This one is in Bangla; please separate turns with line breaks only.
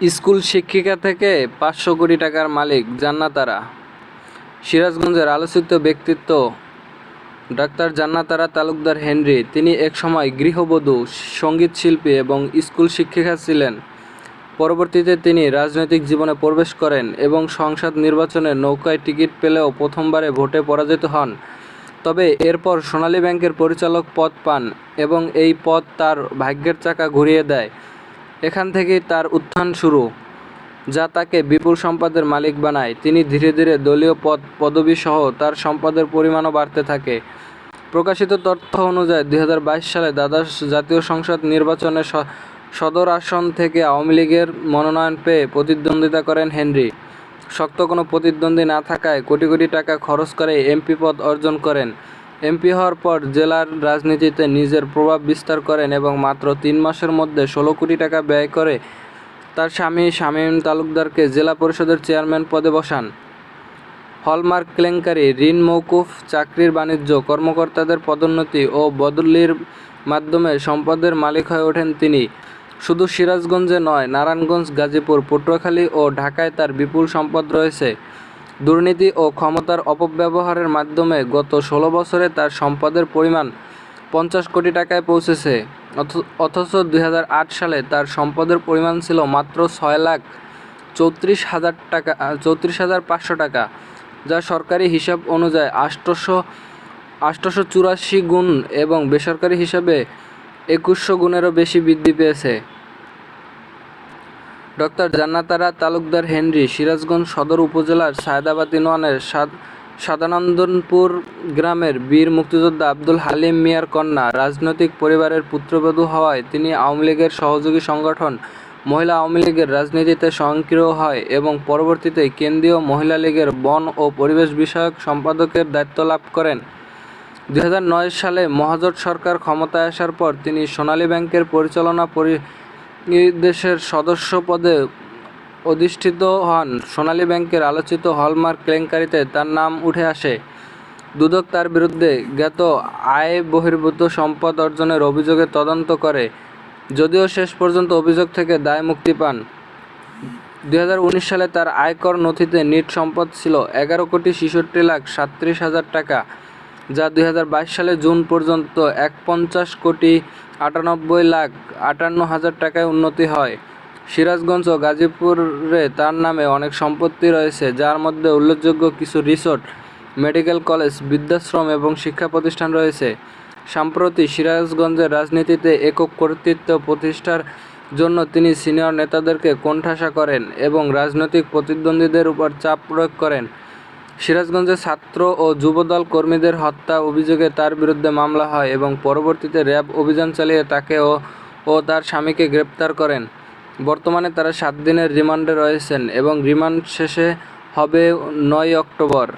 স্কুল শিক্ষিকা থেকে পাঁচশো কোটি টাকার মালিক জান্নাতারা। সিরাজগঞ্জের আলোচিত ব্যক্তিত্ব ডাক্তার জান্নাতারা তালুকদার হেনরি। তিনি একসময় গৃহবধূ, সংগীত শিল্পী এবং স্কুল শিক্ষিকা ছিলেন। পরবর্তীতে তিনি রাজনৈতিক জীবনে প্রবেশ করেন এবং সংসদ নির্বাচনে নৌকায় টিকিট পেলেও প্রথমবারে ভোটে পরাজিত হন। তবে এরপর সোনালী ব্যাংকের পরিচালক পদ পান এবং এই পদ তার ভাগ্যের চাকা ঘুরিয়ে দেয়। এখান থেকেই তার উত্থান শুরু, যা তাকে বিপুল সম্পদের মালিক বানায়। তিনি ধীরে ধীরে দলীয় পদ, পদবি সহ তার সম্পদের পরিমাণও বাড়তে থাকে। প্রকাশিত তথ্য অনুযায়ী দুই হাজার বাইশ সালে দ্বাদশ জাতীয় সংসদ নির্বাচনে সদর আসন থেকে আওয়ামী লীগের মনোনয়ন পেয়ে প্রতিদ্বন্দ্বিতা করেন হেনরি। শক্ত কোনো প্রতিদ্বন্দ্বী না থাকায় কোটি কোটি টাকা খরচ করে এমপি পদ অর্জন করেন। এমপি হওয়ার পর জেলার রাজনীতিতে নিজের প্রভাব বিস্তার করেন এবং মাত্র তিন মাসের মধ্যে ষোলো কোটি টাকা ব্যয় করে তার স্বামী শামীম তালুকদারকে জেলা পরিষদের চেয়ারম্যান পদে বসান। হলমার্ক কেলেঙ্কারি ঋণ মৌকুফ, চাকরির বাণিজ্য, কর্মকর্তাদের পদোন্নতি ও বদলির মাধ্যমে সম্পদের মালিক হয়ে ওঠেন তিনি। শুধু সিরাজগঞ্জে নয়, নারায়ণগঞ্জ, গাজীপুর, পটুয়াখালী ও ঢাকায় তার বিপুল সম্পদ রয়েছে। দুর্নীতি ও ক্ষমতার অপব্যবহারের মাধ্যমে গত ষোলো বছরে তার সম্পদের পরিমাণ পঞ্চাশ কোটি টাকায় পৌঁছেছে। অথ- অথচ দু হাজার আট সালে তার সম্পদের পরিমাণ ছিল মাত্র ছয় লাখ চৌত্রিশ হাজার টাকা চৌত্রিশ হাজার পাঁচশো টাকা, যা সরকারি হিসাব অনুযায়ী আটশোশো আটশোশো চুরাশি গুণ এবং বেসরকারি হিসাবে একুশশো গুণেরও বেশি বৃদ্ধি পেয়েছে। ডক্টর জান্নাতারা তালুকদার হেনরি সিরাজগঞ্জ সদর উপজেলার সায়দাবাদ ইউনিয়নের সাদ- সাদানন্দনপুর গ্রামের বীর মুক্তিযোদ্ধা আব্দুল হালিম মিয়ার কন্যা, রাজনৈতিক পরিবারের পুত্রবধূ হওয়ায় তিনি আওয়ামী লীগের সহযোগী সংগঠন, মহিলা আওয়ামী লীগের রাজনীতিতে সক্রিয় হয় এবং পরবর্তীতে কেন্দ্রীয় মহিলা লীগের বন ও পরিবেশ বিষয়ক সম্পাদকের দায়িত্ব লাভ করেন। দু হাজার নয় সালে মহাজোট সরকার ক্ষমতায় আসার পর তিনি সোনালী ব্যাংকের পরিচালনা পরিদেশের সদস্য পদে অধিষ্ঠিত হন। সোনালী ব্যাংকের আলোচিত হলমার্ক কেলেঙ্কারিতে তার নাম উঠে আসে। দুদক তার বিরুদ্ধে জ্ঞাত আয় বহির্ভূত সম্পদ অর্জনের অভিযোগে তদন্ত করে, যদিও শেষ পর্যন্ত অভিযোগ থেকে দায় মুক্তি পান। দু হাজার উনিশ সালে তার আয়কর নথিতে নিট সম্পদ ছিল এগারো কোটি ছেষট্টি লাখ সাতত্রিশ হাজার টাকা। যা দুই হাজার বাইশ সালে জুন পর্যন্ত এক পঞ্চাশ কোটি আটানব্বই লাখ আটান্ন হাজার টাকায় উন্নতি হয়। সিরাজগঞ্জ ও গাজীপুরে তার নামে অনেক সম্পত্তি রয়েছে, যার মধ্যে উল্লেখযোগ্য কিছু রিসোর্ট, মেডিকেল কলেজ, বৃদ্ধাশ্রম এবং শিক্ষা প্রতিষ্ঠান রয়েছে। সম্প্রতি সিরাজগঞ্জের রাজনীতিতে একক কর্তৃত্ব প্রতিষ্ঠার জন্য তিনি সিনিয়র নেতাদেরকে কোণঠাসা করেন এবং রাজনৈতিক প্রতিদ্বন্দ্বীদের উপর চাপ প্রয়োগ করেন। সিরাজগঞ্জে ছাত্র ও যুবদল কর্মীদের হত্যা অভিযোগে তার বিরুদ্ধে মামলা হয় এবং পরবর্তীতে র্যাব অভিযান চালিয়ে তাকে ও ও তার স্বামীকে গ্রেপ্তার করেন। বর্তমানে তারা সাত দিনের রিমান্ডে রয়েছেন এবং রিমান্ড শেষে হবে নয় অক্টোবর।